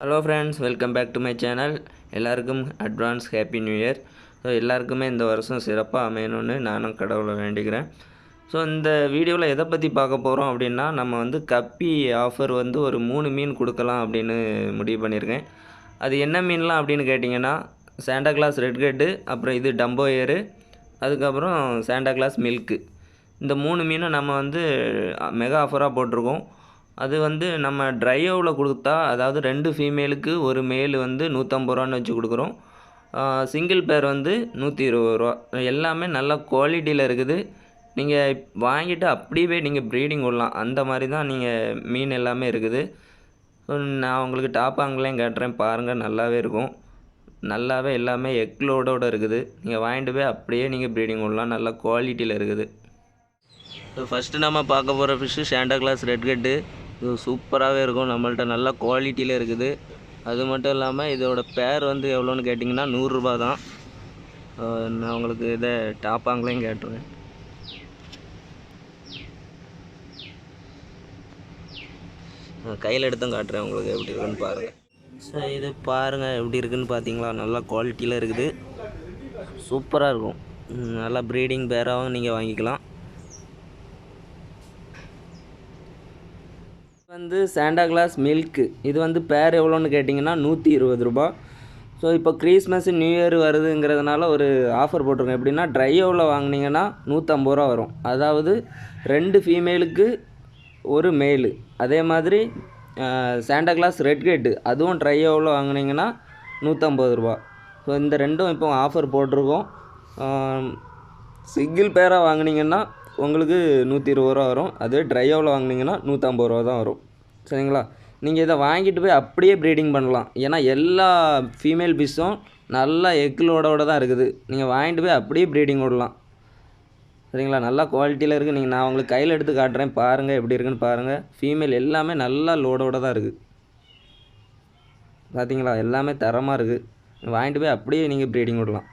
Hello friends welcome back to my channel எல்லாருக்கும் advance happy new year so எல்லாருக்குமே இந்த வருஷம் சிறப்பாக அமையணும்னு நானும் கடவுளை வேண்டிக்கிறேன். ஸோ இந்த வீடியோவில் எதை பற்றி பார்க்க போகிறோம் அப்படின்னா நம்ம வந்து கப்பி ஆஃபர் வந்து ஒரு மூணு மீன் கொடுக்கலாம் அப்படின்னு முடிவு பண்ணியிருக்கேன். அது என்ன மீன்லாம் அப்படின்னு கேட்டிங்கன்னா சாண்டா கிளாஸ் ரெட் கெட்டு அப்புறம் இது டம்போ ஏரு அதுக்கப்புறம் சாண்டா கிளாஸ் மில்க்கு இந்த மூணு மீனும் நம்ம வந்து மெகா ஆஃபராக போட்டிருக்கோம். அது வந்து நம்ம ட்ரையோவில் கொடுத்தா அதாவது ரெண்டு ஃபீமேலுக்கு ஒரு மேல் வந்து நூற்றம்பது ரூபான்னு வச்சு கொடுக்குறோம். சிங்கிள் பேர் வந்து நூற்றி இருபது ரூபா. எல்லாமே நல்ல குவாலிட்டியில் இருக்குது. நீங்கள் வாங்கிட்டு அப்படியே நீங்கள் ப்ரீடிங் விடலாம். அந்த மாதிரி தான் நீங்கள் மீன் எல்லாமே இருக்குது. நான் உங்களுக்கு டாப் ஆங்கிலையும் பாருங்கள் நல்லாவே இருக்கும். நல்லாவே எல்லாமே எக்லோடோடு இருக்குது. நீங்கள் வாங்கிட்டு போய் அப்படியே நீங்கள் ப்ரீடிங் விடலாம். நல்ல குவாலிட்டியில் இருக்குது. ஸோ ஃபஸ்ட்டு நம்ம பார்க்க போகிற ஃபிஷ்ஷு சாண்டா கிளாஸ் ரெட் கட்டு இது சூப்பராகவே இருக்கும். நம்மள்ட்ட நல்ல குவாலிட்டியில் இருக்குது. அது மட்டும் இல்லாமல் இதோட பேர் வந்து எவ்வளோன்னு கேட்டிங்கன்னா நூறுரூபா தான் நான் உங்களுக்கு இதை டாப்பாங்களையும் கேட்டுருவேன் கையில் எடுத்தும் காட்டுறேன் உங்களுக்கு எப்படி இருக்குன்னு பாருங்கள் ஸோ இது பாருங்கள் எப்படி இருக்குன்னு பார்த்தீங்களா நல்லா குவாலிட்டியில் இருக்குது. சூப்பராக இருக்கும். நல்லா ப்ரீடிங் பேராகவும் நீங்கள் வாங்கிக்கலாம். வந்து சாண்டா கிளாஸ் மில்க்கு இது வந்து பேர் எவ்வளோன்னு கேட்டிங்கன்னா நூற்றி இருபது ரூபா ஸோ இப்போ கிறிஸ்மஸ் நியூ இயர் வருதுங்கிறதுனால ஒரு ஆஃபர் போட்டிருக்கோம். எப்படின்னா ட்ரையோவில் வாங்குனீங்கன்னா நூற்றம்பது ரூபா வரும். அதாவது ரெண்டு ஃபீமேலுக்கு ஒரு மேலு அதே மாதிரி சாண்டா கிளாஸ் ரெட் கேட்டு அதுவும் ட்ரையோவில் வாங்குனீங்கன்னா நூற்றம்பது ரூபா ஸோ இந்த ரெண்டும் இப்போ ஆஃபர் போட்டிருக்கோம். சிங்கிள் பேராக வாங்கினீங்கன்னா உங்களுக்கு நூற்றி இருபது ரூபா வரும். அதே ட்ரையோவில் வாங்குனீங்கன்னா நூற்றம்பது ரூபா தான் வரும். சரிங்களா? நீங்கள் இதை வாங்கிட்டு போய் அப்படியே ப்ரீடிங் பண்ணலாம். ஏன்னா எல்லா ஃபீமேல் ஃபிஷ்ஷும் நல்லா எக்லோடோட தான் இருக்குது. நீங்கள் வாங்கிட்டு போய் அப்படியே ப்ரீடிங் விடலாம் சரிங்களா? நல்லா குவாலிட்டியில் இருக்குது நீங்கள் நான் உங்களுக்கு கையில் எடுத்து காட்டுறேன். பாருங்கள் எப்படி இருக்குன்னு பாருங்கள் ஃபீமேல் எல்லாமே நல்லா லோடோட தான் இருக்குது பார்த்தீங்களா எல்லாமே தரமாக இருக்குது வாங்கிட்டு போய் அப்படியே நீங்கள் ப்ரீடிங் விடலாம்